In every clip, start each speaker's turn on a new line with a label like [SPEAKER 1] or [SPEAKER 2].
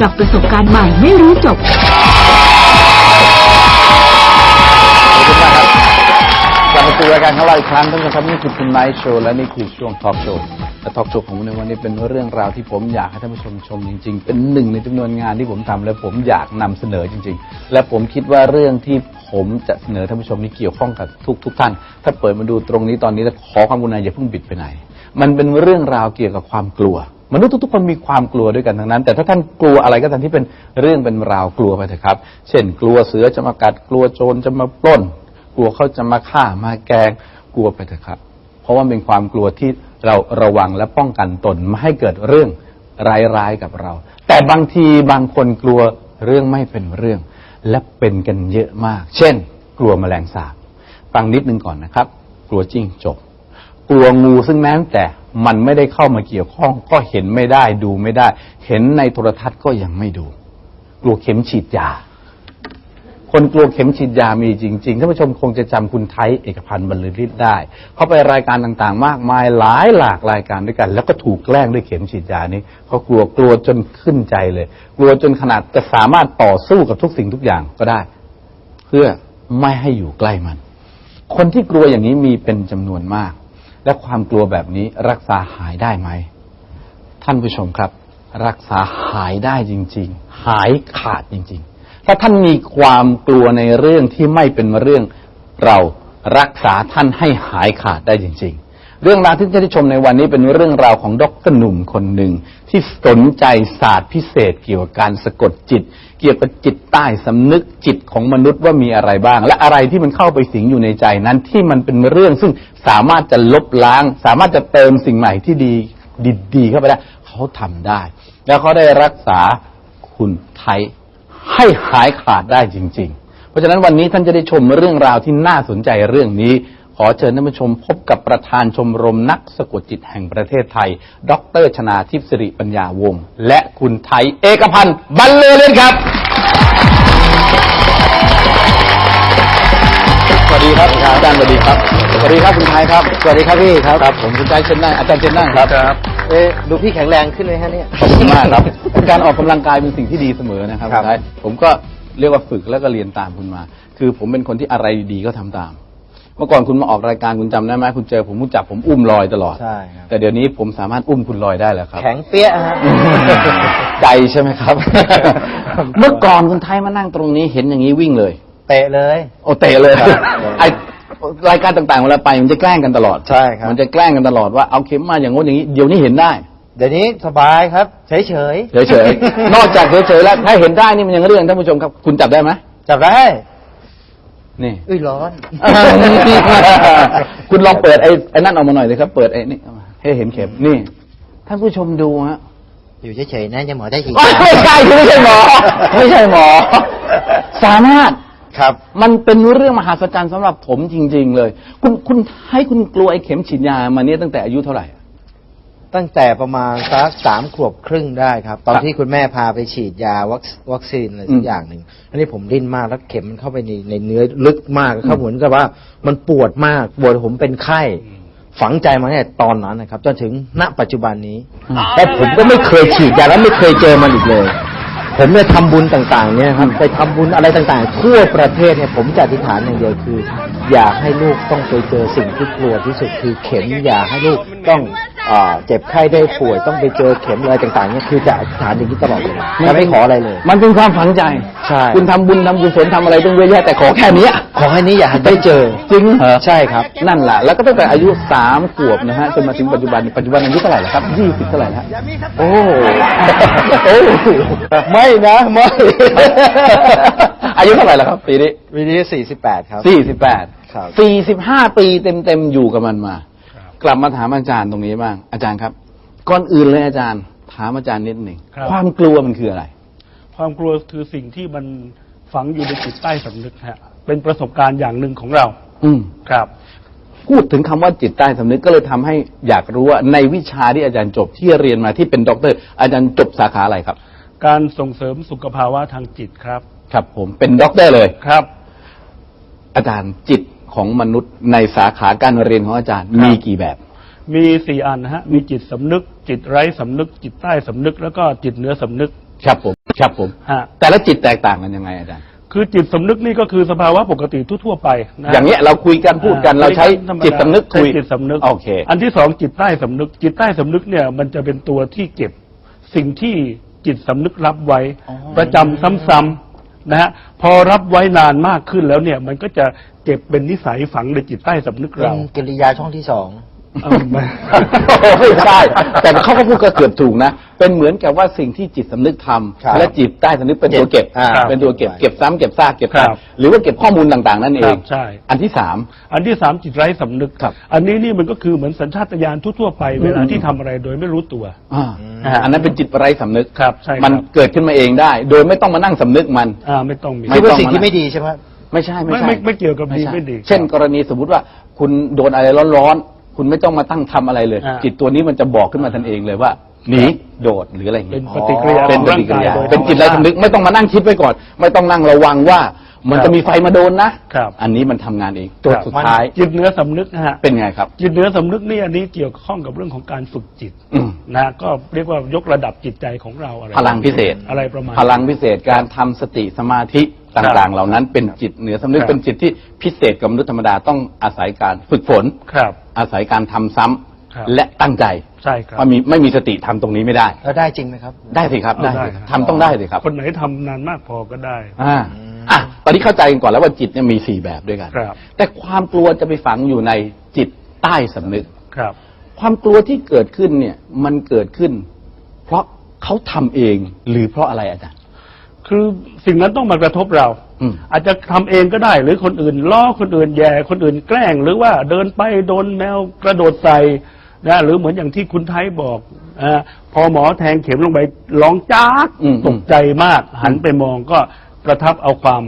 [SPEAKER 1] กับประสบการณ์ใหม่ไม่รู้จบ
[SPEAKER 2] ขอบคุณมากครับกลับมาสู่รายการของเราอีกครั้งท่านผู้ชมครับนี่คือคุณไนท์โชว์และนี่คือช่วงทอล์กโชว์และทอล์กโชว์ของผมในวันนี้เป็นเรื่องราวที่ผมอยากให้ท่านผู้ชมชมจริง ๆ เป็นหนึ่งในจำนวนงานที่ผมทำและผมอยากนำเสนอจริง ๆ และผมคิดว่าเรื่องที่ผมจะเสนอท่านผู้ชมนี้เกี่ยวข้องกับทุกทุกท่าน ถ้าเปิดมาดูตรงนี้ตอนนี้แล้วขอความกรุณาอย่าเพิ่งบิดไปไหน มันเป็นเรื่องราวเกี่ยวกับความกลัว มนุษย์ทุกๆคนมีความกลัวด้วยกันทั้งนั้น แต่ถ้าท่านกลัวอะไรก็ตามที่เป็นเรื่องเป็นราวกลัวไปเถอะครับ เช่น กลัวเสือจะมากัดกลัวโจรจะมาปล้น กลัวเขาจะมาฆ่ามาแกงกลัวไปเถอะครับ เพราะว่าเป็นความกลัวที่เราระวังและป้องกันตนไม่ให้เกิดเรื่องร้ายๆกับเรา แต่บางทีบางคนกลัวเรื่องไม่เป็นเรื่อง และเป็นกันเยอะมาก เช่น กลัวแมลงสาบฟังนิดนึงก่อนนะครับ กลัวจิ้งจก กลัวงูซึ่งแม้แต่มันไม่ได้เข้ามาเกี่ยวข้อง ก็เห็นไม่ได้ดูไม่ได้ เห็นในโทรทัศน์ก็ยังไม่ดู กลัวเข็มฉีดยา คนกลัวเข็มฉีดยามีจริงๆท่านผู้ชมคงจะจำคุณไทยเอกพันธ์บรรลือฤทธิ์ได้เขาไปรายการต่างๆ มากมายหลายหลากรายการด้วยกัน แล้วก็ถูกแกล้งด้วยเข็มฉีดยานี้เขากลัวกลัวจนขึ้นใจเลย กลัวจนขนาดจะสามารถต่อสู้กับทุกสิ่งทุกอย่างก็ได้ เพื่อไม่ให้อยู่ใกล้มัน คนที่กลัวอย่างนี้มีเป็นจำนวนมาก และความกลัวแบบนี้รักษาหายได้ไหม ท่านผู้ชมครับ รักษาหายได้จริง ๆ หายขาดจริง ๆ ถ้าท่านมีความกลัวในเรื่องที่ไม่เป็นเรื่องเรารักษาท่านให้หายขาดได้จริง ๆ เรื่องราวที่จะได้ชมในวันนี้เป็นเรื่องราวของดรหนุ่มคนหนึ่งที่สนใจศาสตร์พิเศษเกี่ยวกับการสะกดจิต เกี่ยวกับจิตใต้สำนึกจิตของมนุษย์ว่ามีอะไรบ้าง และอะไรที่มันเข้าไปสิงอยู่ในใจนั้นที่มันเป็นเรื่องซึ่งสามารถจะลบล้าง สามารถจะเติมสิ่งใหม่ที่ดีดีๆเข้าไปได้เขาทำได้ แล้วเขาได้รักษาคุณไทยให้หายขาดได้จริง ๆ เพราะฉะนั้นวันนี้ท่านจะได้ชมเรื่องราวที่น่าสนใจเรื่องนี้ ขอเชิญท่านผู้ชมพบกับประธานชมรมนักสะกดจิตแห่งประเทศไทย ดรชนาทิพย์สิริปัญญาวงศ์และคุณไทยเอกพันธ์บรรลือฤทธิ์ครับ สวัสดีครับอาจารย์สวัสดีครับ สวัสดีครับคุณไทยครับ สวัสดีครับพี่ครับ ครับ ผมคุณไทยเชิญนั่งอาจารย์เชิญนั่งครับ
[SPEAKER 3] เอ๊ะดูพี่แข็งแรงขึ้นไหมฮะเนี่ย
[SPEAKER 2] ขอบคุณมากครับ การออกกำลังกายเป็นสิ่งที่ดีเสมอนะครับ
[SPEAKER 3] ครับ
[SPEAKER 2] คุณไทยผมก็เรียกว่าฝึกแล้วก็เรียนตามคุณมา คือผมเป็นคนที่อะไรดีก็ทำตาม เมื่อก่อนคุณมาออกรายการคุณจำได้ไหมคุณเจอผมคุณจับผมอุ้มลอยตลอด
[SPEAKER 3] ใช่ครับ
[SPEAKER 2] แต่เดี๋ยวนี้ผมสามารถอุ้มคุณลอยได้แล้วครับ
[SPEAKER 3] แข็งเปี้ยฮะ
[SPEAKER 2] ใจใช่ไหมครับ เมื่อก่อนคุณไทยมานั่งตรงนี้เห็นอย่างนี้วิ่งเลย
[SPEAKER 3] เตะเลย
[SPEAKER 2] โอเตะเลย
[SPEAKER 3] ครับ
[SPEAKER 2] ไอรายการต่างๆเวลาไปมันจะแกล้งกันตลอด
[SPEAKER 3] ใช่ครับ
[SPEAKER 2] มันจะแกล้งกันตลอดว่าเอาเข็มมาอย่างงู้นอย่างนี้เดี๋ยวนี้เห็นได้
[SPEAKER 3] เดี๋ยวนี้สบายครับ เฉยเฉย
[SPEAKER 2] เฉยๆนอกจากเฉยๆแล้วถ้าเห็นได้นี่มันยังเรื่องท่านผู้ชมครับ คุณจับได้ไหม
[SPEAKER 3] จับได้
[SPEAKER 2] นี่
[SPEAKER 3] อุ้ยร้อน
[SPEAKER 2] คุณลองเปิดไอ้ไอ้นั่นออกมาหน่อยเลยครับ เปิดไอ้นี่เอามาให้เห็นเข็มนี่ท่านผู้ชมดูฮะ
[SPEAKER 3] อยู่เฉยๆนะจะหมอได้ฉีด
[SPEAKER 2] ไม่ใช่คุณไม่ใช่หมอ ไม่ใช่หมอ สามารถ
[SPEAKER 3] ครับ
[SPEAKER 2] มันเป็นเรื่องมหัศจรรย์สำหรับผมจริง ๆ เลย คุณคุณให้คุณกลัวไอ้เข็มฉีดยามาเนี่ยตั้งแต่อายุเท่าไหร่
[SPEAKER 3] ตั้งแต่ประมาณสักสามขวบครึ่งได้ครับ ตอน
[SPEAKER 2] ครับ
[SPEAKER 3] ที่คุณแม่พาไปฉีดยาวัควัคซีนอะไร
[SPEAKER 2] อื
[SPEAKER 3] สั
[SPEAKER 2] ม
[SPEAKER 3] กอย่างหนึ่งอันนี้ผมดิ้นมากแล้วเข็มมันเข้าไปในในเนื้อลึกมากเขาเหมือนกับว่า มันปวดมากปวดผมเป็นไข้ฝังใจมาตั้งแต่ตอนนั้นนะครับ จนถึงณปัจจุบันนี้แต่ผมก็ไม่เคยฉีดยาแล้วไม่เคยเจอมันอีกเลย ผมเนี่ยทำบุญต่างๆเนี่ยครับไปทำบุญอะไรต่างๆ ทั่วประเทศเนี่ยผมจะอธิษฐานอย่างเดียวคือ อยากให้ลูกต้องไปเจอสิ่งที่กลัวที่สุดคือเข็มอยากให้ลูก ต้องอ่าเจ็บไข้ได้ป่วยต้องไปเจอเข็มอะไรต่างๆเนี่ยคือจะอธิษฐานอย่างนี้ตลอดเลยจะไม่ขออะไรเลย
[SPEAKER 2] มันเป็นความฝังใจ
[SPEAKER 3] ใช่
[SPEAKER 2] คุณทำบุญทำกุศลทำอะไรต้องเยอะแยะแต่ขอแค่เนี้ย
[SPEAKER 3] ขอให้นี้อย่าให้ได้เจอ
[SPEAKER 2] จริงเหรอ
[SPEAKER 3] ใช่ครับ
[SPEAKER 2] นั่นแหละแล้วก็ตั้งแต่อายุสามขวบนะฮะจนมาถึงปัจจุบันปัจจุบันอายุเท่าไหร่แล้วครับยี่สิบเท่าไหร่แล้ว
[SPEAKER 3] โอ้โอ้ไม่นะไม่
[SPEAKER 2] อายุเท่าไหร่แล้วครับ ปีนี้
[SPEAKER 3] ปีนี้สี่สิบแปดครับ
[SPEAKER 2] สี่สิบแปด
[SPEAKER 3] ครับ
[SPEAKER 2] สี่สิบห้าปีเต็มเต็มๆอยู่กับมันมา กลับมาถามอาจารย์ตรงนี้บ้าง อาจารย์ครับ ก่อนอื่นเลยอาจารย์ ถามอาจารย์นิดหนึ่ง
[SPEAKER 4] ครับ
[SPEAKER 2] ความกลัวมันคืออะไร
[SPEAKER 4] ความกลัวคือสิ่งที่มันฝังอยู่ในจิตใต้สำนึกฮะเป็นประสบการณ์อย่างหนึ่งของเรา
[SPEAKER 2] อืม
[SPEAKER 4] ครับ
[SPEAKER 2] พูดถึงคำว่าจิตใต้สำนึกก็เลยทำให้อยากรู้ว่าในวิชาที่อาจารย์จบที่เรียนมาที่เป็นด็อกเตอร์ อาจารย์จบสาขาอะไรครับ
[SPEAKER 4] การส่งเสริมสุขภาวะทางจิตครับ
[SPEAKER 2] ครับ ผมเป็นด็อกเตอร์เลย
[SPEAKER 4] ครับ
[SPEAKER 2] อาจารย์จิต ของมนุษย์ในสาขาการเรียนของอาจารย์
[SPEAKER 4] ครับ
[SPEAKER 2] มีกี่แบบ
[SPEAKER 4] มีสี่อันนะฮะ มีจิตสำนึก จิตไร้สำนึก จิตใต้สำนึก แล้วก็จิตเหนือสำนึก
[SPEAKER 2] ครับผมครับผม
[SPEAKER 4] ฮะ
[SPEAKER 2] แต่ละจิตแตกต่างกันยังไงอาจารย์
[SPEAKER 4] คือจิตสำนึกนี่ก็คือสภาวะปกติทั่วๆไปนะ
[SPEAKER 2] อย่างเงี้ยเราคุยกันพูดกันเราใช้
[SPEAKER 4] ธรรมดา
[SPEAKER 2] จิตสำนึกคุย
[SPEAKER 4] ใช้จิตสำนึก
[SPEAKER 2] โอเค
[SPEAKER 4] อันที่สองจิตใต้สำนึก จิตใต้สำนึกเนี่ยมันจะเป็นตัวที่เก็บสิ่งที่จิตสำนึกรับไว้ ประจำซ้ำๆ นะฮะพอรับไว้นานมากขึ้นแล้วเนี่ย มันก็จะเก็บเป็นนิสัยฝังในจิตใต้สำนึก
[SPEAKER 3] เป็น
[SPEAKER 4] เรา
[SPEAKER 3] กิริยาช่องที่สอง
[SPEAKER 4] เอามา
[SPEAKER 2] ไม่ใช่ แต่เขาก็พูดก็เกือบถูกนะ เป็นเหมือนกับว่าสิ่งที่จิตสำนึกทำ
[SPEAKER 3] ครับ
[SPEAKER 2] และจิตใต้สำนึกเป็นตัวเก็บ
[SPEAKER 3] อ่า
[SPEAKER 2] เป็นตัวเก็บเก็บซ้ำเก็บซากเก็บ
[SPEAKER 4] ครั
[SPEAKER 2] ซาก
[SPEAKER 4] บ
[SPEAKER 2] หรือว่าเก็บข้อมูลต่างๆ นั่นเอ
[SPEAKER 4] ครั
[SPEAKER 2] ง
[SPEAKER 4] บใช่
[SPEAKER 2] อันที่สาม
[SPEAKER 4] อันที่สามจิตไร้สำนึก
[SPEAKER 2] ครับ
[SPEAKER 4] อันนี้นี่มันก็คือเหมือนสัญชาตญาณทั่วๆไปเวลาที่ทำอะไรโดยไม่รู้ตัว
[SPEAKER 2] อ่า
[SPEAKER 4] อืม
[SPEAKER 2] อันนั้นเป็นจิตไร้สำนึก
[SPEAKER 4] ครับใช่ครับ
[SPEAKER 2] มันเกิดขึ้นมาเองได้ โดยไม่ต้องมานั่งสำนึกมัน
[SPEAKER 4] อ่าไม่ต้องมี
[SPEAKER 2] ไม่
[SPEAKER 3] คิดว่า
[SPEAKER 2] ต้อง
[SPEAKER 3] สิ่งที่
[SPEAKER 2] มา
[SPEAKER 3] ไม่ดีใช่ไหม
[SPEAKER 2] ไม่ใช่ไม่
[SPEAKER 4] ไม่
[SPEAKER 2] ใช่
[SPEAKER 4] ไม่ไม่เกี่ยวกับดี
[SPEAKER 2] ใช่
[SPEAKER 4] ไม่ดี
[SPEAKER 2] เช่น กรณีสมมุติว่าคุณโดนอะไรร้อนๆ คุณไม่ต้องมาตั้งทำอะไรเลย
[SPEAKER 4] อ่า
[SPEAKER 2] จิตตัวนี้มันจะบอกขึ้นมาทันเองเลยว่าหนีโดดหรืออะไรอย่าง
[SPEAKER 4] เป็
[SPEAKER 2] เงี้
[SPEAKER 4] น
[SPEAKER 2] ย
[SPEAKER 4] ปฏิกิริยา
[SPEAKER 2] เป็น
[SPEAKER 4] ของ
[SPEAKER 2] ป
[SPEAKER 4] ร่าง
[SPEAKER 2] ฏิกิ
[SPEAKER 4] กา
[SPEAKER 2] ริ
[SPEAKER 4] ย
[SPEAKER 2] ยา
[SPEAKER 4] โดย
[SPEAKER 2] เป็นจิตไร้สำนึกไม่ต้องมานั่งคิดไว้ก่อน ไม่ต้องนั่งระวังว่า มัน
[SPEAKER 4] ครับ
[SPEAKER 2] จะมีไฟมาโดนนะ
[SPEAKER 4] ครับ
[SPEAKER 2] อันนี้มันทำงานเองตัว
[SPEAKER 4] ครับ
[SPEAKER 2] สุดท้าย
[SPEAKER 4] จิตเหนื้อสำนึกนะฮะ
[SPEAKER 2] เป็นไงครับ
[SPEAKER 4] จิตเหนือสำนึกนี่อันนี้เกี่ยวข้องกับเรื่องของการฝึกจิต
[SPEAKER 2] อืม
[SPEAKER 4] นะฮะก็เรียกว่ายกระดับจิตใจของเราอะไร
[SPEAKER 2] พลังพิเศษ
[SPEAKER 4] อะไรประมาณ
[SPEAKER 2] พลังพิเศษการทำสติสมาธิต่างๆ เหล่านั้นเป็นจิตเหนือสำนึก
[SPEAKER 4] ครับ
[SPEAKER 2] เป็นจิตที่พิเศษกับมนุษย์ธรรมดาต้องอาศัยการฝึกฝน
[SPEAKER 4] ครับ
[SPEAKER 2] อาศัยการทำซ้ำ
[SPEAKER 4] ครับ
[SPEAKER 2] และตั้งใจ
[SPEAKER 4] ใช่ครับ
[SPEAKER 2] ถ้ามีไม่มีสติทำตรงนี้ไม่ได้
[SPEAKER 3] แล้วได้จริงไหมครับ
[SPEAKER 2] ได้สิครับได้
[SPEAKER 4] ได้
[SPEAKER 2] สิ
[SPEAKER 4] ครับ
[SPEAKER 2] ทำต้องได้สิครับ
[SPEAKER 4] คนไหนทำนานมากพอก็ได้
[SPEAKER 2] อ่าอะตอนนี้เข้าใจกันก่อนแล้วว่าจิตเนี่ยมีสี่แบบด้วยกัน
[SPEAKER 4] ครับ
[SPEAKER 2] แต่ความกลัวจะไปฝังอยู่ในจิตใต้สำนึก
[SPEAKER 4] ครับ
[SPEAKER 2] ความกลัวที่เกิดขึ้นเนี่ย มันเกิดขึ้น เพราะเขาทำเองหรือเพราะอะไรอาจารย์
[SPEAKER 4] คือสิ่งนั้นต้องมากระทบเรา
[SPEAKER 2] อืม
[SPEAKER 4] อาจจะทำเองก็ได้ หรือคนอื่นล้อคนอื่นแย่คนอื่นแกล้ง หรือว่าเดินไปโดนแมวกระโดดใส่นะหรือเหมือนอย่างที่คุณไทยบอกอาพอหมอแทงเข็มลงไปร้องจ้าก
[SPEAKER 2] อืม
[SPEAKER 4] ตกใจมาก หันไปมองก็ประทับเอาความ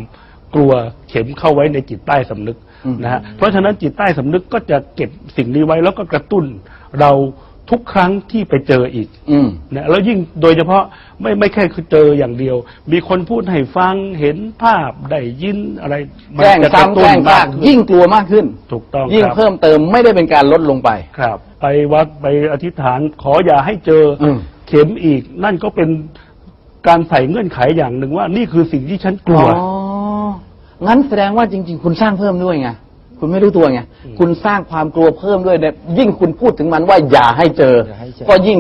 [SPEAKER 4] กลัวเข็มเข้าไว้ในจิตใต้สำนึก
[SPEAKER 2] อืม
[SPEAKER 4] นะฮะเพราะฉะนั้นจิตใต้สำนึกก็จะเก็บสิ่งนี้ไว้แล้วก็กระตุ้นเรา ทุกครั้งที่ไปเจออีก
[SPEAKER 2] อืม
[SPEAKER 4] นะแล้วยิ่งโดยเฉพาะไม่ไม่แค่คือเจออย่างเดียว มีคนพูดให้ฟังเห็นภาพได้ยินอะไรมัน
[SPEAKER 2] แกล้ง
[SPEAKER 4] จะกระ
[SPEAKER 2] ซ้ำ
[SPEAKER 4] ตุ้
[SPEAKER 2] แก
[SPEAKER 4] น
[SPEAKER 2] ล้งซาก
[SPEAKER 4] ขึ้น
[SPEAKER 2] ยิ่งกลัวมากขึ้น
[SPEAKER 4] ถูกต้อง
[SPEAKER 2] ยิ่ง
[SPEAKER 4] ครับ
[SPEAKER 2] เพิ่มเติมไม่ได้เป็นการลดลงไป
[SPEAKER 4] ครับ ไปวัดไปอธิษฐานขออย่าให้เจออ
[SPEAKER 2] ม
[SPEAKER 4] เข็มอีก นั่นก็เป็นการใส่เงื่อนไขอย่างหนึ่งว่า นี่คือสิ่งที่ฉันกลัว
[SPEAKER 2] อ๋อ งั้นแสดงว่าจริง ๆ คุณสร้างเพิ่มด้วยไง คุณไม่รู้ตัวไง
[SPEAKER 4] อืม
[SPEAKER 2] คุณสร้างความกลัวเพิ่มด้วยเนี่ยยิ่งคุณพูดถึงมันว่าอย่าให้เจอ
[SPEAKER 3] อย่าให้เจอ
[SPEAKER 2] ก็ยิ่ง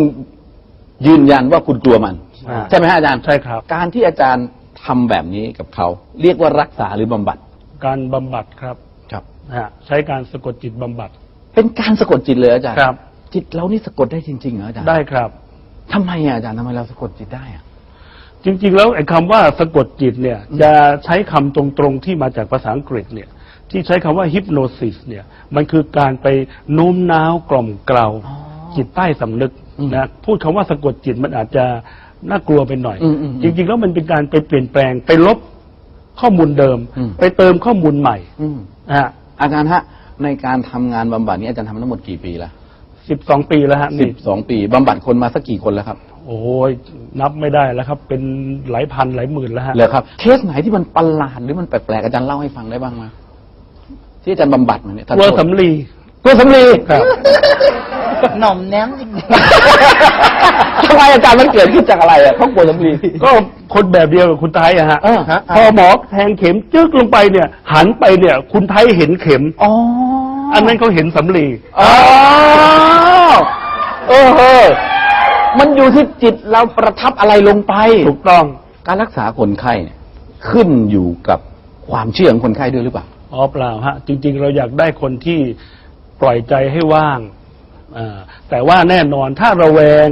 [SPEAKER 2] ยืนยันว่าคุณกลัวมัน
[SPEAKER 4] อ่า
[SPEAKER 2] ใช่ไหมฮะอาจารย์
[SPEAKER 4] ใช่ครับ
[SPEAKER 2] การที่อาจารย์ทำแบบนี้กับเขา เรียกว่ารักษาหรือบำบัด
[SPEAKER 4] การบำบัดครับ
[SPEAKER 2] ครับ
[SPEAKER 4] นะฮะใช้การสะกดจิตบำบัด
[SPEAKER 2] เป็นการสะกดจิตเลยอาจารย์
[SPEAKER 4] ครับ
[SPEAKER 2] จิตเรานี่สะกดได้จริงๆเหรออาจารย์
[SPEAKER 4] ได้ครับ
[SPEAKER 2] ทำไมอะอาจารย์ทำไมเราสะกดจิตได้อะ
[SPEAKER 4] จริงๆ แล้วไอ้คำว่าสะกดจิตเนี่ย จะใช้คำตรงๆที่มาจากภาษาอังกฤษเนี่ย ที่ใช้คำว่า hypnosis เนี่ยมันคือการไปโน้มน้าวกล่อมเกลา
[SPEAKER 2] อ๋อ
[SPEAKER 4] จิตใต้สำนึก
[SPEAKER 2] อืม
[SPEAKER 4] นะพูดคำว่าสะกดจิตมันอาจจะน่ากลัวไปหน่อย
[SPEAKER 2] อืมอืมอืม
[SPEAKER 4] จริง ๆ แล้วมันเป็นการไปเปลี่ยนแปลงไปลบข้อมูลเดิม
[SPEAKER 2] อืม
[SPEAKER 4] ไปเติมข้อมูลใหม่
[SPEAKER 2] อืม
[SPEAKER 4] นะฮะ
[SPEAKER 2] อาจารย์ฮะในการทำงานบำบัดนี้อาจารย์ทำมาทั้งหมดกี่ปีแล้ว
[SPEAKER 4] สิบสองปีแล้วฮะ
[SPEAKER 2] สิ
[SPEAKER 4] นี่
[SPEAKER 2] บสองปีบำบัดคนมาสักกี่คนแล้วครับ
[SPEAKER 4] โอ้ยนับไม่ได้แล้วครับ เป็นหลายพันหลายหมื่นแล้วฮะ
[SPEAKER 2] เหรอครับเคสไหนที่มันประหลาดหรือมันแปลกๆอาจารย์เล่าให้ฟังได้บ้างไหม ที่อาจารย์บำบัดมาเนี่ยท่าน
[SPEAKER 4] กลัว
[SPEAKER 2] โทษ
[SPEAKER 4] สำลี
[SPEAKER 2] กลัวสำลี
[SPEAKER 4] ครับ
[SPEAKER 3] หน่อมแนมจริง
[SPEAKER 2] ทำไมอาจารย์มันเกิดขึ้นจากอะไรอะเขากลัวสำลี
[SPEAKER 4] ก็คนแบบเดียวกับคุณไทยอะฮะ
[SPEAKER 2] เออฮะ
[SPEAKER 4] พอหมอแทงเข็มจึ๊กลงไปเนี่ย หันไปเนี่ย คุณไทยเห็นเข็ม
[SPEAKER 2] อ๋อ
[SPEAKER 4] อันนั้นเขาเห็นสำลี
[SPEAKER 2] อ๋อเออเออมันอยู่ที่จิตเราประทับอะไรลงไป
[SPEAKER 4] ถูกต้อง
[SPEAKER 2] การรักษาคนไข้เนี่ยขึ้นอยู่กับความเชื่อของคนไข้ด้วยหรือเปล่า
[SPEAKER 4] อ๋อเปล่าฮะ จริง ๆ เราอยากได้คนที่ปล่อยใจให้ว่างอ่าแต่ว่าแน่นอนถ้าระแวง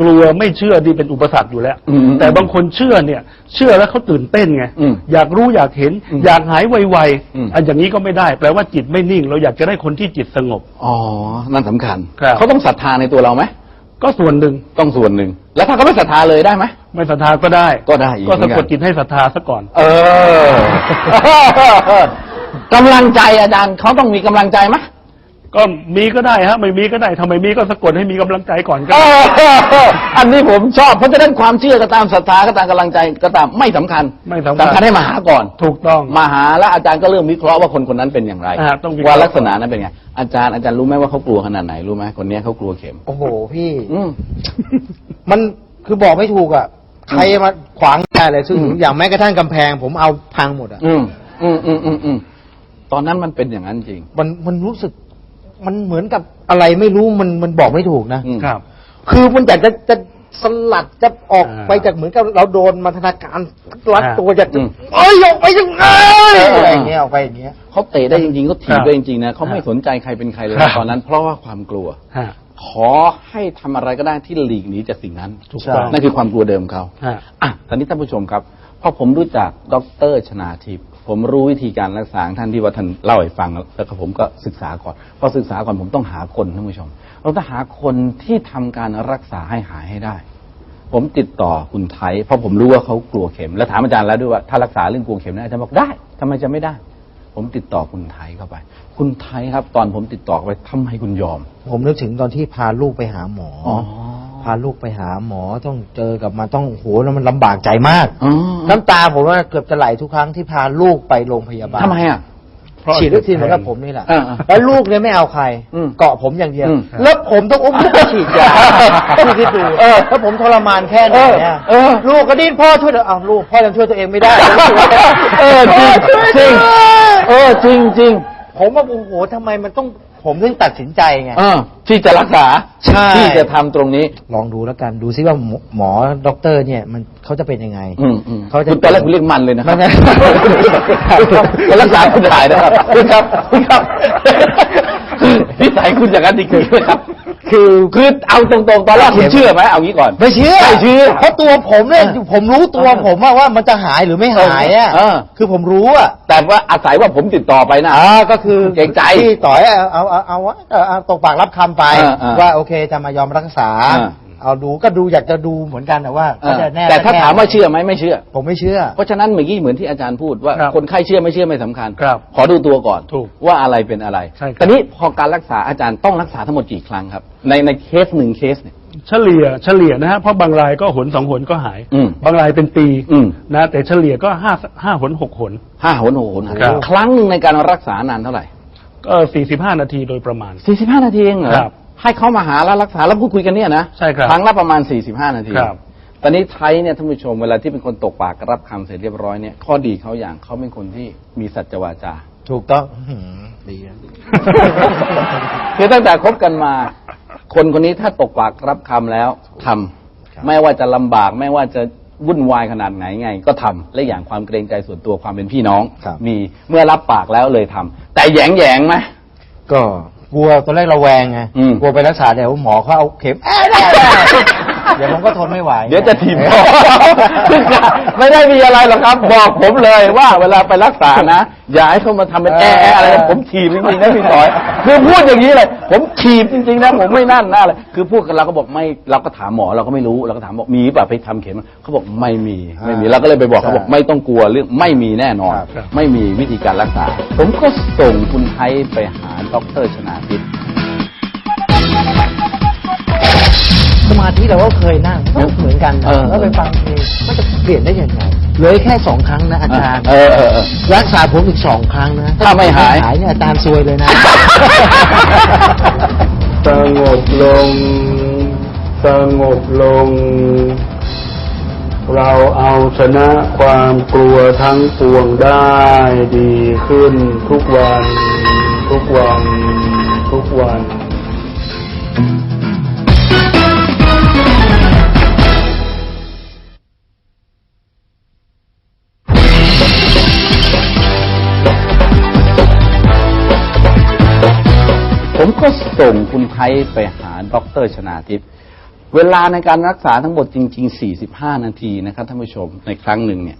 [SPEAKER 4] กลัวไม่เชื่อดีเป็นอุปสรรคอยู่แล้ว
[SPEAKER 2] อืม
[SPEAKER 4] แต่บางคนเชื่อเนี่ย เชื่อแล้วเขาตื่นเต้นไง
[SPEAKER 2] อืม
[SPEAKER 4] อยากรู้อยากเห็น
[SPEAKER 2] อืม
[SPEAKER 4] อยากหายไว
[SPEAKER 2] อืม
[SPEAKER 4] ๆอันอย่างนี้ก็ไม่ได้ แปลว่าจิตไม่นิ่ง เราอยากจะได้คนที่จิตสงบ
[SPEAKER 2] อ๋อนั่นสำคัญ
[SPEAKER 4] ครับ
[SPEAKER 2] เขาต้องศรัทธาในตัวเราไหม
[SPEAKER 4] ก็ส่วนหนึ่ง
[SPEAKER 2] ต้องส่วนหนึ่ง แล้วถ้าเขาไม่ศรัทธาเลยได้ไหม
[SPEAKER 4] ไม่ศรัทธาก็ได้
[SPEAKER 2] ก็ได้อีก
[SPEAKER 4] ก็
[SPEAKER 2] เหมื
[SPEAKER 4] สะ
[SPEAKER 2] อนกัน
[SPEAKER 4] กดจิตให้ศรัทธาซะก่อน
[SPEAKER 2] เออ กำลังใจอาจารย์เขาต้องมีกำลังใจไหม
[SPEAKER 4] ก็มีก็ได้ฮะไม่มีก็ได้ทำไมมีก็สะกดให้มีกำลังใจก่อนก็
[SPEAKER 2] เอ
[SPEAKER 4] ได้
[SPEAKER 2] ออันนี้ผมชอบเพราะฉะนั้นความเชื่อก็ตามศรัทธาก็ตามกำลังใจก็ตามไม่สำคัญ
[SPEAKER 4] ไม่สำคัญ
[SPEAKER 2] สำคัญให้มาหาก่อน
[SPEAKER 4] ถูกต้อง
[SPEAKER 2] มาหาแล้วอาจารย์ก็เริ่มวิเคราะห์ว่าคนคนนั้นเป็นอย่างไร
[SPEAKER 4] อ่าต้องวิเคราะห์
[SPEAKER 2] ว่าลักษณะนั้นเป็นไงอาจารย์อาจารย์รู้ไหมว่าเขากลัวขนาดไหนรู้ไหมคนเนี้ยเขากลัวเข็ม
[SPEAKER 3] โอ้โหพี่
[SPEAKER 2] อืม
[SPEAKER 3] มันคือบอกไม่ถูกอะ ใครมาขวางได้เลยซึ่งอย่างแม้กระทั่งกำแพง ผมเอาพังหมดอะ
[SPEAKER 2] อืมอืมอืมอืมอืม ตอนนั้นมันเป็นอย่างนั้นจริง
[SPEAKER 3] มันมันรู้สึก มันเหมือนกับอะไรไม่รู้มันมันบอกไม่ถูกนะ
[SPEAKER 2] อืม
[SPEAKER 4] ครับ
[SPEAKER 3] คือมันอยากจะจะสลัดจะออก
[SPEAKER 4] อ่า
[SPEAKER 3] ไปจากเหมือนกับเราโดนมันธนาการรัด
[SPEAKER 4] อ่า
[SPEAKER 3] ตัวอยากจะ
[SPEAKER 2] อืม
[SPEAKER 3] เอ้ยออกไปยังไง
[SPEAKER 2] เอออ
[SPEAKER 3] อะไรอย่างเงี้ยออกไปอย่างเงี้ย
[SPEAKER 2] เขาเตะได้จริงๆเขาถีบ
[SPEAKER 4] ครับ
[SPEAKER 2] ได้จริงๆนะเขาไม่
[SPEAKER 4] ครับ
[SPEAKER 2] สนใจใครเป็นใครเลย
[SPEAKER 4] ครับ
[SPEAKER 2] ตอนนั้น เพราะว่าความกลัว
[SPEAKER 4] ฮะ
[SPEAKER 2] ขอให้ทำอะไรก็ได้ที่หลีกหนีจากสิ่งนั้น
[SPEAKER 4] ถูกต้อง
[SPEAKER 2] นั่นคือความกลัวเดิมเขา
[SPEAKER 4] ฮะ
[SPEAKER 2] อะตอนนี้ท่านผู้ชมครับพอผมรู้จักดรชนาทิพย์ ผมรู้วิธีการรักษาของท่านที่ว่าท่านเล่าให้ฟังแล้วก็ผมก็ศึกษาก่อนพอศึกษาก่อนผมต้องหาคนท่านผู้ชม เราต้องหาคนที่ทำการรักษาให้หายให้ได้ ผมติดต่อคุณไทยเพราะผมรู้ว่าเขากลัวเข็ม แล้วถามอาจารย์แล้วด้วยว่าถ้ารักษาเรื่องกลัวเข็มได้อาจารย์บอกได้ทำไมจะไม่ได้ ผมติดต่อคุณไทยเข้าไป คุณไทยครับ ตอนผมติดต่อเข้าไปทำไมคุณยอม
[SPEAKER 3] ผมนึกถึงตอนที่พาลูกไปหาหมออ
[SPEAKER 2] อ
[SPEAKER 3] พาลูกไปหาหมอต้องเจอกับมันต้องโหแล้วมันลำบากใจมาก
[SPEAKER 2] อ๋อ
[SPEAKER 3] น้ำตาผมว่าเกือบจะไหลทุกครั้งที่พาลูกไปโรงพยาบาล
[SPEAKER 2] ทำไมอะ
[SPEAKER 4] เพราะ
[SPEAKER 3] ฉีดวัคซีนเหมือนกับผมนี่แหละ
[SPEAKER 2] อ่า
[SPEAKER 3] แล้วลูกเนี่ยไม่เอาใคร
[SPEAKER 2] อืม
[SPEAKER 3] เกาะผมอย่างเดียว
[SPEAKER 2] อืม
[SPEAKER 3] แล้วผมต้องอุ้มลูกไปฉีดยาพี่คิดดู
[SPEAKER 2] เออ
[SPEAKER 3] ถ้าผมทรมานแค่ไหนเนี่ย
[SPEAKER 2] เออ
[SPEAKER 3] ลูกก็ดิ้นพ่อช่วยเถอะอ้าวลูกพ่อยังช่วยตัวเองไม่ได้
[SPEAKER 2] เออจริง
[SPEAKER 3] ช่วย
[SPEAKER 2] จริง
[SPEAKER 3] ด้วย
[SPEAKER 2] เออจริงจริง
[SPEAKER 3] ผมว่าโอ้โหทำไมมันต้อง ผมถึงตัดสินใจไง
[SPEAKER 2] เออที่จะรักษา
[SPEAKER 3] ใช่
[SPEAKER 2] ที่จะทำตรงนี้
[SPEAKER 3] ลองดูแล้วกันดูซิว่าหมอหมอด็อกเตอร์เนี่ยมันเขาจะเป็นยังไง
[SPEAKER 2] อืมอืม
[SPEAKER 3] เขาจะ
[SPEAKER 2] คุณตอนแรกคุณเรียกมันเลยนะครั
[SPEAKER 3] ไม่
[SPEAKER 2] บ
[SPEAKER 3] ใช่
[SPEAKER 2] คุณรักษาคุณหายนะครับคุณครับคุณครับ นิสัยคุณอย่างนั้นจริงๆเลยครับ คือคือเอาตรงๆตอนแรกคุณเชื่อไหมเอางี้ก่อน
[SPEAKER 3] ไม่เชื่อ
[SPEAKER 2] ไม่เชื่อ
[SPEAKER 3] เพราะตัวผมเนี่ย
[SPEAKER 2] เออ
[SPEAKER 3] ผมรู้ตัวผมอะว่ามันจะหายหรือไม่หายอะ
[SPEAKER 2] เออ
[SPEAKER 3] คือผมรู้อะ
[SPEAKER 2] แต่ว่าอาศัยว่าผมติดต่อไปนะ
[SPEAKER 3] อ่าก็คือ
[SPEAKER 2] เกรงใจ
[SPEAKER 3] ที่ต่อยเอาเอาเอาเอาเอาเอาตกปากรับคำไป
[SPEAKER 2] เออเออ
[SPEAKER 3] ว่าโอเคจะมายอมรักษา
[SPEAKER 2] เออ
[SPEAKER 3] เอาดูก็ดูอยากจะดูเหมือนกันนะว่า
[SPEAKER 2] เอ
[SPEAKER 3] เขา
[SPEAKER 2] อ
[SPEAKER 3] จะแน่
[SPEAKER 2] แต่ถ้า
[SPEAKER 3] แค่
[SPEAKER 2] ถามว่าเชื่อไหมไม่เชื่อ
[SPEAKER 3] ผมไม่เชื่อ
[SPEAKER 2] เพราะฉะนั้นเมื่อกี้เหมือนที่อาจารย์พูดว่า
[SPEAKER 4] ครับ
[SPEAKER 2] คนไข้เชื่อไม่เชื่อไม่สำคัญ
[SPEAKER 4] ครับ
[SPEAKER 2] ขอดูตัวก่อน
[SPEAKER 4] ถูก
[SPEAKER 2] ว่าอะไรเป็นอะไร
[SPEAKER 4] ใช่ครับ
[SPEAKER 2] ตอนนี้พอการรักษาอาจารย์ต้องรักษาทั้งหมดกี่ครั้งครับ ในในเคสหนึ่งเคสเนี่ย
[SPEAKER 4] เฉลี่ยเฉลี่ยนะฮะเพราะบางรายก็หนสองหนก็หาย
[SPEAKER 2] อืม
[SPEAKER 4] บางรายเป็นปี
[SPEAKER 2] อืม
[SPEAKER 4] นะแต่เฉลี่ยก็ห้าห้าหนหกหน
[SPEAKER 2] ห้าหนหกหน
[SPEAKER 4] ครับ
[SPEAKER 2] ครั้งหนึ่งในการรักษานานเท่าไหร่
[SPEAKER 4] ก็สี่สิบห้านาทีโดยประมาณ
[SPEAKER 2] สี่สิบห้านาทีเองเหรอ
[SPEAKER 4] ครับ
[SPEAKER 2] ให้เขามาหาแล้วรักษาแล้วพูดคุยกันเนี่ยนะ
[SPEAKER 4] ใช่ครับ
[SPEAKER 2] ครั้งละประมาณสี่สิบห้านาที
[SPEAKER 4] ครับ
[SPEAKER 2] ตอนนี้ไทยเนี่ยท่านผู้ชมเวลาที่เป็นคนตกปากรับคำเสร็จเรียบร้อยเนี่ยข้อดีเขาอย่างเขาเป็นคนที่มีสัจวาจา
[SPEAKER 3] ถูกต้องอื้อหือดีนะ
[SPEAKER 2] คือตั้งแต่คบกันมา คนคนนี้ถ้าตกปากรับคำแล้วทำ
[SPEAKER 3] ครับ
[SPEAKER 2] ไม่ว่าจะลำบากไม่ว่าจะวุ่นวายขนาดไหนไง ก็ทำและอย่างความเกรงใจส่วนตัวความเป็นพี่น้อง
[SPEAKER 3] ครับ
[SPEAKER 2] มีเมื่อรับปากแล้วเลยทำแต่แหยงแหยงๆไหม
[SPEAKER 3] ก็ กลัวตอนแรกระแวงไง
[SPEAKER 2] อืม
[SPEAKER 3] กลัวไปรักษาเดี๋ยวหมอเขาเอาเข็มเอ้ยได้ได้ เดี๋ยวผมก็ทนไม่ไหว
[SPEAKER 2] เดี๋ยวจะถีบคอไม่ได้มีอะไรหรอกครับ บอกผมเลยว่าเวลาไปรักษานะ อย่าให้เขามาทำเป็นแอะแอะอะไรนะผมถีบจริงๆนะพี่สอย คือพูดอย่างนี้เลย ผมถีบจริงๆนะผมไม่นั่นหน้าเลยคือพูดกันเราก็บอกไม่เราก็ถามหมอเราก็ไม่รู้เราก็ถามบอกมีแบบไปทำเข็มเขาบอกไม่มีไม่มีเราก็เลยไปบอกเขาบอกไม่ต้องกลัวเรื่องไม่มีแน่นอน
[SPEAKER 3] ครับ
[SPEAKER 2] ไม่มีวิธีการรักษา ผมก็ส่งคุณไทยไปหาดรชนาทิพย์
[SPEAKER 3] สมาธิเราก็เคยนั่งก็เหมือนกันนะ
[SPEAKER 2] เออ
[SPEAKER 3] แล้วไปฟังเพลงมันจะเปลี่ยนได้ยังไงเหลยแค่สองครั้งนะอาจารย์
[SPEAKER 2] เออเออเออ
[SPEAKER 3] รักษาผมอีกสองครั้งนะ
[SPEAKER 2] ถ้าไม่หาย
[SPEAKER 3] หายเนี่ยอาจารย์ซวยเลยนะ
[SPEAKER 4] สงบลง สงบลง เราเอาชนะความกลัวทั้งปวงได้ดีขึ้นทุกวัน ทุกวัน ทุกวัน
[SPEAKER 2] ส่งคุณไทยไปหาดรชนาทิพย์เวลาในการรักษาทั้งหมดจริง ๆ 45 นาทีนะครับท่านผู้ชมในครั้งหนึ่งเนี่ย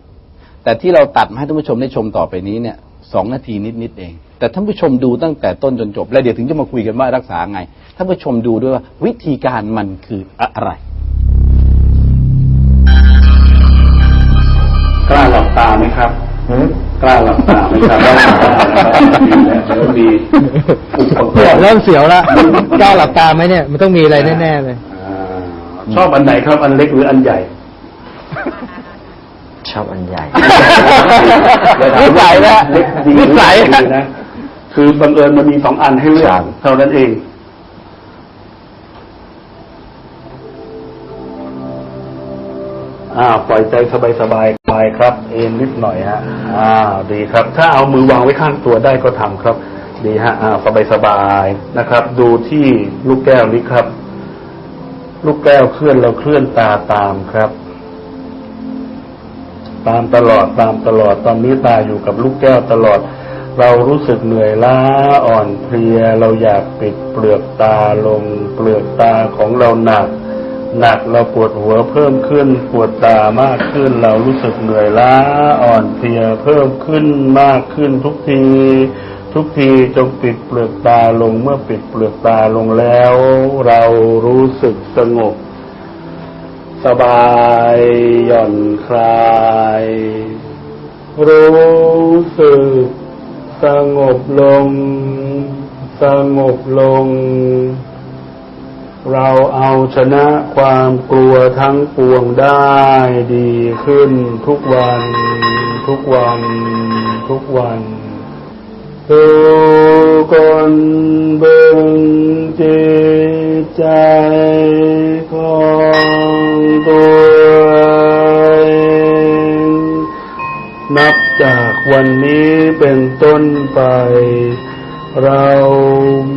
[SPEAKER 2] แต่ที่เราตัดมาให้ท่านผู้ชมได้ชมต่อไปนี้เนี่ยสองนาทีนิดๆเอง แต่ท่านผู้ชมดูตั้งแต่ต้นจนจบ แล้วเดี๋ยวถึงจะมาคุยกันว่ารักษาไง ท่านผู้ชมดูด้วยว่าวิธีการมันคืออะไร
[SPEAKER 4] กล้าหลับตาไหมครับ กล้าหลับตาไหมครับแล้วมีอุปกรณ์
[SPEAKER 3] เริ่มเสียวแล้วก้าวหลับตาไหมเนี่ย มันต้องมีอะไรแน่ๆเลย
[SPEAKER 4] อ่าชอบอันไหนครับอันเล็กหรืออันใหญ่
[SPEAKER 3] ชอบอันใหญ่
[SPEAKER 2] นิสัยนะ
[SPEAKER 4] เล็กดี
[SPEAKER 2] นิสัยนะ
[SPEAKER 4] นะคือบังเอิญมันมีสองอันให้เลือกเท่านั้นเอง อ่า ปล่อยใจสบายสบายๆไปครับ เอ็นนิดหน่อยฮะ อ่า ดีครับ ถ้าเอามือวางไว้ข้างตัวได้ก็ทำครับ ดีฮะ อ่า สบายสบายๆนะครับ ดูที่ลูกแก้วนี้ครับ ลูกแก้วเคลื่อนเราเคลื่อนตาตามครับ ตามตลอดตามตลอด ตอนนี้ตาอยู่กับลูกแก้วตลอด เรารู้สึกเหนื่อยล้าอ่อนเพลีย เราอยากปิดเปลือกตาลง เปลือกตาของเราหนัก หนักเราปวดหัวเพิ่มขึ้น ปวดตามากขึ้น เรารู้สึกเหนื่อยล้าอ่อนเพลียเพิ่มขึ้นมากขึ้นทุกที ทุกทีจงปิดเปลือกตาลงเมื่อปิดเปลือกตาลงแล้ว เรารู้สึกสงบ สบายหย่อนคลาย รู้สึกสงบลง สงบลง เราเอาชนะความกลัวทั้งปวงได้ดีขึ้นทุกวัน ทุกวัน ทุกวันทุกคนเบิ่งจิตใจของตัวเองนับจากวันนี้เป็นต้นไป เรา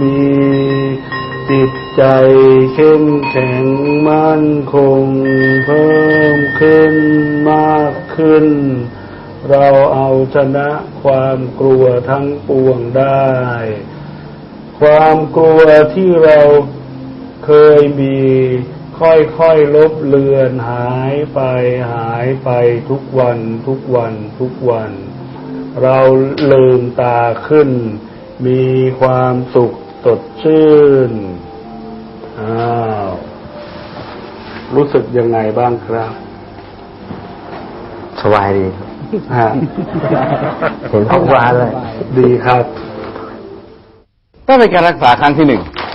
[SPEAKER 4] มีจิต ใจเข้มแข็งมั่นคงเพิ่มขึ้นมากขึ้น เราเอาชนะความกลัวทั้งปวงได้ ความกลัวที่เราเคยมีค่อยๆลบเลือนหายไปหายไปทุกวันทุกวันทุกวัน เราลืมตาขึ้น มีความสุขสดชื่น อ้าวรู้สึกยังไงบ้างครับ
[SPEAKER 3] สบายดีครับ
[SPEAKER 4] ฮะ
[SPEAKER 3] เห็นทุกวันเลย
[SPEAKER 4] ดีครับ
[SPEAKER 2] ก็เป็นการรักษาครั้งที่หนึ่งค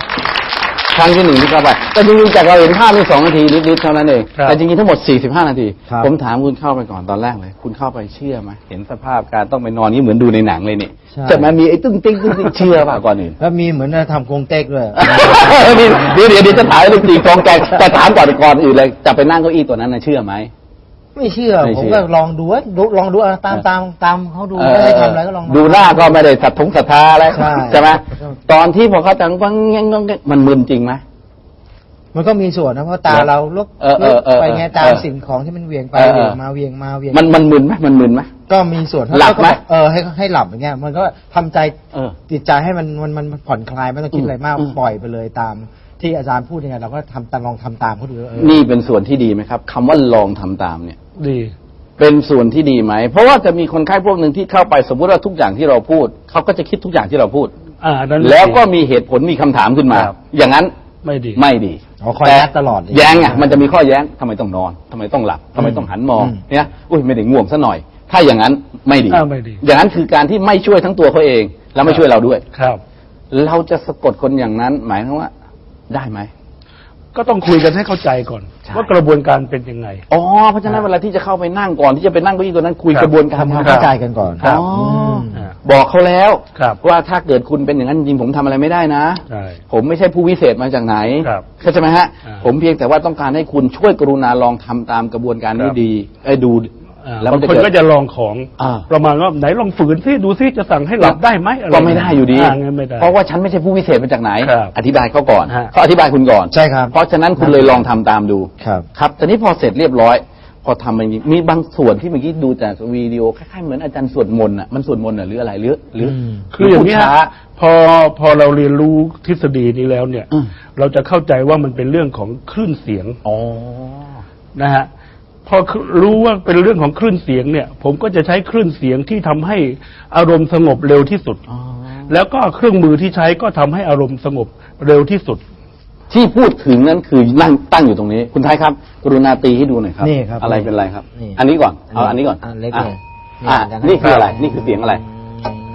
[SPEAKER 2] รั้งที่หนึ่งที่เข้าไป แต่จริงๆจากเราเห็นภาพในสองนาทีนิดๆเท่านั้นเอง
[SPEAKER 4] ครับ
[SPEAKER 2] แต่จริงๆทั้งหมด 45 นาที
[SPEAKER 3] ครับ
[SPEAKER 2] ผมถามคุณเข้าไปก่อนตอนแรกเลย คุณเข้าไปเชื่อไหมเห็นสภาพการต้องไปนอนนี่เหมือนดูในหนังเลยนี่
[SPEAKER 3] ใช่
[SPEAKER 2] ใช่ไหมมีไอ้ตึ้งติ้งตึ้งติ้งเชื่อป่ะก่อนอื่น
[SPEAKER 3] แล้วมีเหมือนทำโครงเต็กด้วย
[SPEAKER 2] นี่เดี๋ยวเดี๋ยวเดี๋ยวจะถามเรื่องจริงกองแกงแต่ถามก่อนก่อนอื่นเลยจะไปนั่งเก้าอี้ตัวนั้นนะเชื่อไหม
[SPEAKER 3] ไม่เชื่อ
[SPEAKER 2] ไม่
[SPEAKER 3] ผม
[SPEAKER 2] เชื่อ
[SPEAKER 3] ก็ลองดูว่าดูลองดูเอาตามตามตามเขาดู
[SPEAKER 2] เออ
[SPEAKER 3] ไม่ได้ทำอะไรก็ลอง
[SPEAKER 2] ดูหน้าก็ไม่ได้สัตว์ทงศรัทธาอะไร
[SPEAKER 3] ใช่
[SPEAKER 2] ไหมตอนที่พอเขาจังฟังยังงงมันมึนจริงไหม
[SPEAKER 3] มันก็มีส่วนนะเพราะตา
[SPEAKER 2] เหรอ
[SPEAKER 3] เราลุก
[SPEAKER 2] เออเออเออ
[SPEAKER 3] ไปไง
[SPEAKER 2] เออ
[SPEAKER 3] ตาม
[SPEAKER 2] เออ
[SPEAKER 3] สิ่งของที่มันเหวียงไป
[SPEAKER 2] เออ
[SPEAKER 3] เหวียงมาเหวียงมาเหวียง
[SPEAKER 2] มันมันมึนไหมมันมึนไหม
[SPEAKER 3] ก็มีส่วน
[SPEAKER 2] หลับไหม
[SPEAKER 3] เขาก็อกเออให้ให้หลับอย่างเงี้ยมันก็ทำใจ
[SPEAKER 2] เออ
[SPEAKER 3] จิตใจให้มันมันมันผ่อนคลายไม่ต้องคิดอะไรมาก
[SPEAKER 2] อืม
[SPEAKER 3] ปล่อยไปเลยตาม ที่อาจารย์พูดยังไงเราก็ทำตามลองทำตามเขาดูเออ
[SPEAKER 2] นี่เป็นส่วนที่ดีไหมครับคำว่าลองทำตามเนี่ย
[SPEAKER 4] ดี
[SPEAKER 2] เป็นส่วนที่ดีไหม เพราะว่าจะมีคนไข้พวกหนึ่งที่เข้าไปสมมุติว่าทุกอย่างที่เราพูด เขาก็จะคิดทุกอย่างที่เราพูด
[SPEAKER 4] อ่านั้น
[SPEAKER 2] แล้วก็มีเหตุผลมีคำถามขึ้นมา
[SPEAKER 4] ครับ
[SPEAKER 2] อย่างนั้น
[SPEAKER 4] ไม่ดี
[SPEAKER 2] ไม่ดี
[SPEAKER 3] อ๋อคอยยัดตลอดเลย
[SPEAKER 2] แย้งอะมันจะมีข้อแย้งทำไมต้องนอนทำไมต้องหลับทำไมต้องหันมอง
[SPEAKER 3] อืม
[SPEAKER 2] เนี่ยอุ้ยไม่ได้ง่วงซะหน่อย ถ้าอย่างนั้นไม่ดี
[SPEAKER 4] อ่าไม่ดี
[SPEAKER 2] อย่างนั้นคือการที่ไม่ช่วยทั้งตัวเขาเอง แล้วไม่ช่วยเราด้วย
[SPEAKER 4] ครับ
[SPEAKER 2] เราจะสะกดคนอย่างนั้น หมายถึงว่า ได้ไหม
[SPEAKER 4] ก็ต้องคุยกันให้เข้าใจก่อน
[SPEAKER 2] ใช่
[SPEAKER 4] ว่ากระบวนการเป็นยังไง
[SPEAKER 2] อ๋อเพราะฉะนั้นเวลาที่จะเข้าไปนั่งก่อนที่จะไปนั่งเก้าอี้ตัวนั้นคุย
[SPEAKER 4] ครับ
[SPEAKER 2] กระบวนการ
[SPEAKER 3] ทำความ
[SPEAKER 2] ทำ
[SPEAKER 3] เข้าใจกันก่อน
[SPEAKER 4] ครับ
[SPEAKER 2] อ๋ออ
[SPEAKER 4] อ่า
[SPEAKER 2] บอกเขาแล้ว
[SPEAKER 4] ครับ
[SPEAKER 2] ว่าถ้าเกิดคุณเป็นอย่างนั้นจริงๆผมทำอะไรไม่ได้นะ
[SPEAKER 4] ใช่
[SPEAKER 2] ผมไม่ใช่ผู้วิเศษมาจากไหน
[SPEAKER 4] ครับ
[SPEAKER 2] เข้าใจไหมฮะ
[SPEAKER 4] อ่า
[SPEAKER 2] ผมเพียงแต่ว่าต้องการให้คุณช่วยกรุณาลองทำตามกระบวนการนี้
[SPEAKER 4] ครับ
[SPEAKER 2] ดีไอ้ยดู
[SPEAKER 4] อ่า
[SPEAKER 2] แล้ว
[SPEAKER 4] บา
[SPEAKER 2] มัน
[SPEAKER 4] ง
[SPEAKER 2] จะ
[SPEAKER 4] คน
[SPEAKER 2] เกิด
[SPEAKER 4] ก็จะลองของ
[SPEAKER 2] อ่า
[SPEAKER 4] ประมาณว่าไหนลองฝืนซิดูซิจะสั่งให้หลับได้ไหมอะร
[SPEAKER 2] ก็ไม่ได้อยู่ดีา
[SPEAKER 4] งั้นไม่ได้
[SPEAKER 2] เพราะว่าฉันไม่ใช่ผู้วิเศษมาจากไหน
[SPEAKER 4] ครับ
[SPEAKER 2] อธิบายเขาก่อน
[SPEAKER 4] ฮะ
[SPEAKER 2] เขาอธิบายคุณก่อน
[SPEAKER 3] ใช่ครับ
[SPEAKER 2] เพราะฉะนั้นคุณเลยลองทำตามดู
[SPEAKER 3] ครับ
[SPEAKER 2] ครับแต่นี้พอเสร็จเรียบร้อย พอทำอย่างนี้มีบางส่วนที่เมื่อกี้ดูจากวิดีโอคล้ายๆเหมือนอาจารย์สวดมนต์อะมันสวดมนต์อะหรืออะไรหรือหรืออ
[SPEAKER 3] ม
[SPEAKER 4] คืออย่างนี้
[SPEAKER 2] พูดช้า
[SPEAKER 4] ฮะพอพอเราเรียนรู้ทฤษฎีนี้แล้วเนี่ย
[SPEAKER 2] อืม
[SPEAKER 4] เราจะเข้าใจว่ามันเป็นเรื่องของคลื่นเสียง
[SPEAKER 2] อ๋อ
[SPEAKER 4] นะฮะ พอรู้ว่าเป็นเรื่องของคลื่นเสียงเนี่ย ผมก็จะใช้คลื่นเสียงที่ทำให้อารมณ์สงบเร็วที่สุด
[SPEAKER 2] อ๋อ
[SPEAKER 4] แล้วก็เครื่องมือที่ใช้ก็ทำให้อารมณ์สงบเร็วที่สุด
[SPEAKER 2] ที่พูดถึงนั้นคือนั่งตั้งอยู่ตรงนี้ คุณไทยครับ กรุณาตีให้ดูหน่อยครับ
[SPEAKER 3] นี่ครับ
[SPEAKER 2] อะไรเป็นอะไรครับ
[SPEAKER 3] นี่
[SPEAKER 2] อันนี้ก่อนเอาอันนี้ก่อน
[SPEAKER 3] อันเล็ก
[SPEAKER 2] อะ
[SPEAKER 3] เลย
[SPEAKER 2] อะ
[SPEAKER 3] นี่
[SPEAKER 2] นี่คืออะไร
[SPEAKER 3] ครับ
[SPEAKER 2] นี่คือเสียงอะไร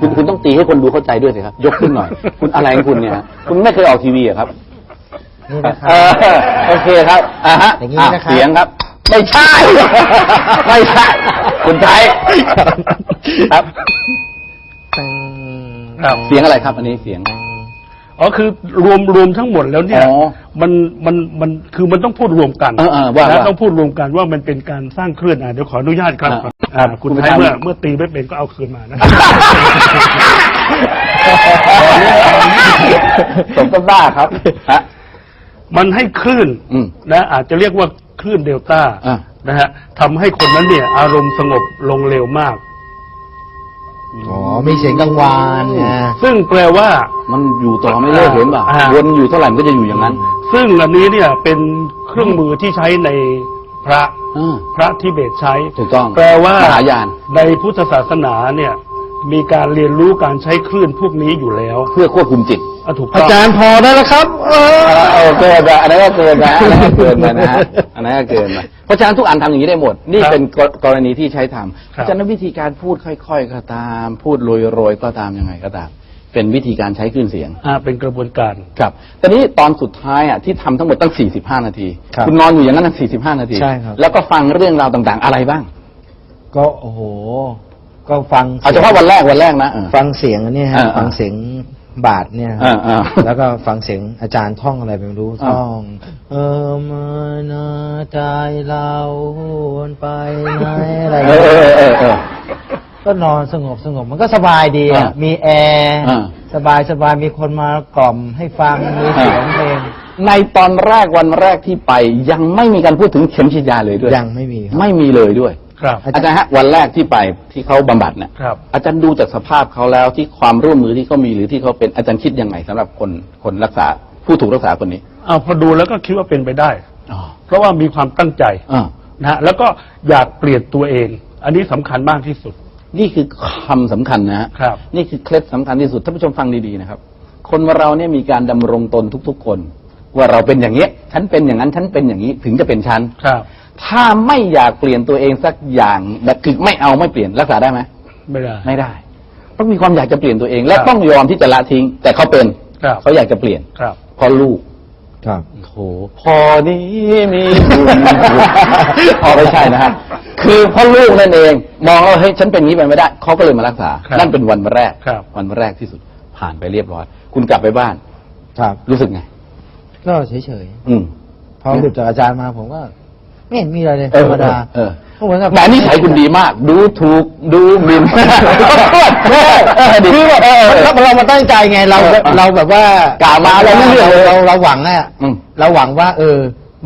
[SPEAKER 2] คุณคุณต้องตีให้คนดูเข้าใจด้วยสิครับ ยกขึ้นหน่อย คุณอะไรของคุณเนี่ยฮะคุณไม่เคยออกทีวีเหรอครับ
[SPEAKER 3] นี่นะค
[SPEAKER 2] เอ
[SPEAKER 3] รับ
[SPEAKER 2] อโอเคครับอ่าฮะ
[SPEAKER 3] อย่างนี้
[SPEAKER 2] อะ
[SPEAKER 3] นะครับ
[SPEAKER 2] เสียงครับ ไม่ใช่ ไม่ใช่ คุณไทยครับ
[SPEAKER 4] ครับ
[SPEAKER 2] เสียงอะไรครับ อันนี้เสียง
[SPEAKER 4] อ๋อคือรวมรวมทั้งหมดแล้วเนี่ย
[SPEAKER 2] อ๋อ
[SPEAKER 4] มันมันมันคือมันต้องพูดรวมกัน
[SPEAKER 2] เออเออว่า
[SPEAKER 4] นะ
[SPEAKER 2] ว่า
[SPEAKER 4] ต้องพูดรวมกันว่ามันเป็นการสร้างคลื่นอะเดี๋ยวขออนุญาตครับ
[SPEAKER 2] อ่า
[SPEAKER 4] อ่าคุณ
[SPEAKER 2] คุณ
[SPEAKER 4] ไทย
[SPEAKER 2] ไปทำ
[SPEAKER 4] เมื่อเมื่อตีไม่เป็นก็เอาคืนมานะ
[SPEAKER 2] สมกับบ้าครับฮะ
[SPEAKER 4] มันให้คลื่น
[SPEAKER 2] อืม
[SPEAKER 4] นะอาจจะเรียกว่า คลื่นเดลต้า
[SPEAKER 2] อะ
[SPEAKER 4] นะฮะทำให้คนนั้นเนี่ย อารมณ์สงบลงเร็วมาก
[SPEAKER 3] อ๋อมีเสียงกังวานนะ
[SPEAKER 4] ซึ่งแปลว่า
[SPEAKER 2] มันอยู่ต่อไม่เลิกเห็นป่ะ
[SPEAKER 4] อ่า
[SPEAKER 2] วนอยู่เท่าไหร่มันก็จะอยู่อย่างนั้น
[SPEAKER 4] ซึ่งอันนี้เนี่ยเป็นเครื่องมือที่ใช้ในพระ
[SPEAKER 2] อ่า
[SPEAKER 4] พระทิเบตใช้
[SPEAKER 2] ถูกต้อง
[SPEAKER 4] แปลว่า ม
[SPEAKER 2] หายาน
[SPEAKER 4] ในพุทธศาสนาเนี่ย มีการเรียนรู้การใช้คลื่นพวกนี้อยู่แล้ว
[SPEAKER 2] เพื่อควบคุมจิต
[SPEAKER 4] อะถูก
[SPEAKER 3] อา
[SPEAKER 4] ต้อง
[SPEAKER 3] จารย์พอได้แล้วครับเออ
[SPEAKER 2] เออเกินไปอันนั้นก็เกินไปอันนั้นก็เกินไปนะฮะอันนั้นก็เกินไปเพราะฉะนั้นทุกอันทำอย่างนี้ได้หมด นี่เป็นกรกรณีที่ใช้ทำเพราะฉะนั้นวิธีการพูดค่อย ๆ ก็ตาม พูดโรยๆก็ตามยังไงก็ตาม เป็นวิธีการใช้คลื่นเสียง
[SPEAKER 4] อ่าเป็นกระบวนการ
[SPEAKER 2] ครับแต่นี้ตอนสุดท้ายอะที่ทำทั้งหมดตั้ง 45 นาที
[SPEAKER 3] ครับ
[SPEAKER 2] ณนอนอยู่อย่างนั้นตั้ง45 นาที
[SPEAKER 3] ใช่ครับ
[SPEAKER 2] แล้วก็ฟังเรื่องราวต่างๆ อะไรบ้าง
[SPEAKER 3] ก็โอ้โห ก็ฟัง
[SPEAKER 2] เอาเฉพาะวันแรกวันแรกนะเออ
[SPEAKER 3] ฟังเสียงอันเนี้ย
[SPEAKER 2] เอ
[SPEAKER 3] ฮะ
[SPEAKER 2] อเออ
[SPEAKER 3] ฟังเสียง บาทเนี่ย
[SPEAKER 2] เออเออ
[SPEAKER 3] แล้วก็ฟังเสียงอาจารย์ท่องอะไรไม่รู้
[SPEAKER 2] เออ
[SPEAKER 3] ท่อง เออมานาใจเราหวนไปไหนอะไร
[SPEAKER 2] เออเออเออเออ
[SPEAKER 3] ก็นอนสงบสงบมันก็สบายดีอะ
[SPEAKER 2] อะ
[SPEAKER 3] มีแอร์
[SPEAKER 2] อะ
[SPEAKER 3] สบายสบายมีคนมากล่อมให้ฟังมีเสียงเพลง
[SPEAKER 2] ในตอนแรกวันแรกที่ไปยังไม่มีการพูดถึงเข็มฉีดยาเลยด้วย
[SPEAKER 3] ยังไม่มีครับ
[SPEAKER 2] ไม่มีเลยด้วย
[SPEAKER 4] ครับ
[SPEAKER 2] อาจารย์ฮะวันแรกที่ไปที่เขาบำบัดเนี่ย
[SPEAKER 4] ครับ
[SPEAKER 2] อาจารย์ดูจากสภาพเขาแล้วที่ความร่วมมือที่เขามีหรือที่เขาเป็นอาจารย์คิดยังไงสำหรับคนคนรักษาผู้ถูกรักษาคนนี้
[SPEAKER 4] เอาพอดูแล้วก็คิดว่าเป็นไปได้
[SPEAKER 2] อ๋อ
[SPEAKER 4] เพราะว่ามีความตั้งใจ
[SPEAKER 2] อ่า
[SPEAKER 4] นะฮะแล้วก็อยากเปลี่ยนตัวเอง อันนี้สำคัญมากที่สุด
[SPEAKER 2] นี่คือคำสำคัญนะฮะ
[SPEAKER 4] ครับ
[SPEAKER 2] นี่คือเคล็ดสำคัญที่สุดท่านผู้ชมฟังดีๆนะครับ คนเราเนี่ยมีการดำรงตนทุกๆคนว่าเราเป็นอย่างนี้ ฉันเป็นอย่างนั้น ฉันเป็นอย่างนี้ ถึงจะเป็นฉัน
[SPEAKER 4] ครับ
[SPEAKER 2] ถ้าไม่อยากเปลี่ยนตัวเองสักอย่างแบบคือไม่เอาไม่เปลี่ยนรักษาได้ไหม
[SPEAKER 4] ไม่ได้
[SPEAKER 2] ไม่ได้ ต้องมีความอยากจะเปลี่ยนตัวเอง และ
[SPEAKER 4] ครับ
[SPEAKER 2] ต้องยอมที่จะละทิ้ง แต่เขาเป็น
[SPEAKER 4] ครับ
[SPEAKER 2] เขาอยากจะเปลี่ยน
[SPEAKER 4] ครับ
[SPEAKER 2] เพราะลูก
[SPEAKER 3] ครับ
[SPEAKER 2] โถพอนี้มีบุญ พอไม่ใช่นะฮะคือเพ่อลูกนั่นเอง มองว่าเฮ้ยฉันเป็นอย่างนี้ไปไม่ได้เขาก็เลยมารักษา
[SPEAKER 4] ครับ
[SPEAKER 2] นั่นเป็นวันแรก
[SPEAKER 4] ครับ
[SPEAKER 2] วันแรกที่สุดผ่านไปเรียบร้อย คุณกลับไปบ้าน
[SPEAKER 3] ครับ
[SPEAKER 2] รู้สึกไง
[SPEAKER 3] ก็เฉย
[SPEAKER 2] อืม
[SPEAKER 3] ๆ พอหลุดจากอาจารย์มาผมก็ ไม่เห็นมีอะไรเลย
[SPEAKER 2] เอ
[SPEAKER 3] ธ
[SPEAKER 2] อ
[SPEAKER 3] รรมดา
[SPEAKER 2] เออ
[SPEAKER 3] ก็เหมือนกับ
[SPEAKER 2] แต่นิสัยคุณดีมาก ดูถูกดูหมิ่น
[SPEAKER 3] คือแบบเราเรามาตั้งใจไงเรา
[SPEAKER 2] เออ
[SPEAKER 3] เราแบบว่าก
[SPEAKER 2] ล่าวมาแล้วเรื่อยๆเลย
[SPEAKER 3] เราเราหวังอะ
[SPEAKER 2] อืม
[SPEAKER 3] เราหวังว่า เออ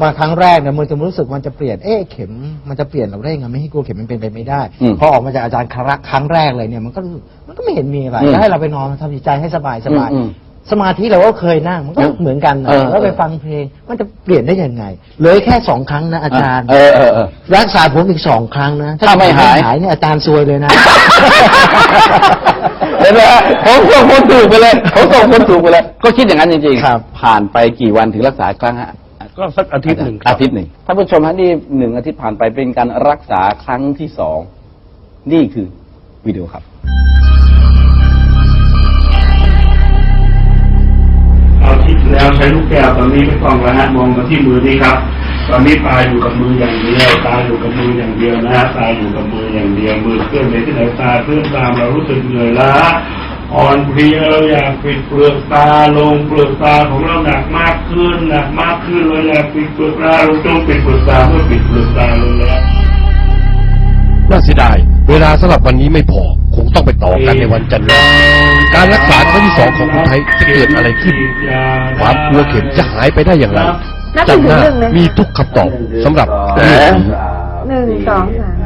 [SPEAKER 3] มาครั้งแรกเนี่ยมันจะรู้สึกมันจะเปลี่ยนเอ๊ะเข็มมันจะเปลี่ยนเราได้ยังไงไม่ให้กลัวเข็มมันเป็นไปไม่ได้
[SPEAKER 2] อืม
[SPEAKER 3] พอออกมาจากอาจารย์ครั้งครั้งแรกเลยเนี่ยมันก็รู้สึกมันก็ไม่เห็นมีอะไร
[SPEAKER 2] อืม
[SPEAKER 3] แล้วให้เราไปนอนทำจิตใจให้สบายสบาย
[SPEAKER 2] อืมอืม
[SPEAKER 3] สมาธิเราก็เคยนั่งมันก็
[SPEAKER 2] เออ
[SPEAKER 3] เหมือนกันนะ
[SPEAKER 2] เออ
[SPEAKER 3] แล้วไปฟังเพลง มันจะเปลี่ยนได้ยังไงเหลยแค่สองครั้งนะอาจารย์
[SPEAKER 2] เออเออเออ
[SPEAKER 3] รักษาผมอีกสองครั้งนะ
[SPEAKER 2] ถ้าไม่หาย
[SPEAKER 3] หายเนี่ยอาจารย์ซวยเลยนะ
[SPEAKER 2] เห็นไหมฮะผมส่งคนถูกไปเลยผมส่งคนถูกไปเลย ก็คิดอย่างนั้นจริงๆ
[SPEAKER 3] ครับ
[SPEAKER 2] ผ่านไปกี่วันถึงรักษาครั้งฮะ
[SPEAKER 4] ก็สักอาทิตย์หนึ่งครับ
[SPEAKER 2] อาทิตย์หนึ่งท่านผู้ชมฮะนี่หนึ่งอาทิตย์ผ่านไปเป็นการรักษาครั้งที่สอง นี่คือวิดีโอครับ
[SPEAKER 4] แล้วใช้ลูกแก้วตอนนี้ไม่ต้องแล้วฮะมองมาที่มือนี่ครับ ตอนนี้ตาอยู่กับมืออย่างเดียวตาอยู่กับมืออย่างเดียวนะฮะตาอยู่กับมืออย่างเดียวมือเคลื่อนไปที่ไหนตาเคลื่อนตามเรารู้สึกเหนื่อยล้าอ่อนเพลียเราอยากปิดเปลือกตาลงเปลือกตาของเราหนักมากขึ้นหนักมากขึ้นเราอยากปิดเปลือกตาเราจงปิดเปลือกตาเมื่อปิดเปลือกตาลงแล้ว
[SPEAKER 5] น่าเสียดาย เวลาสำหรับวันนี้ไม่พอ คงต้องไปต่อกันในวันจันทร์หน้าการรักษาครั้งที่สองของคุณไทยจะเกิดอะไรขึ้น ความกลัวเข็มจะหายไปได้อย่างไร
[SPEAKER 1] นับ
[SPEAKER 5] จันทร์หน้า
[SPEAKER 1] ถึงเรื่องเลย
[SPEAKER 5] มีทุกคำตอบสำหรับเรื่องนี้
[SPEAKER 1] หนึ่งสองสาม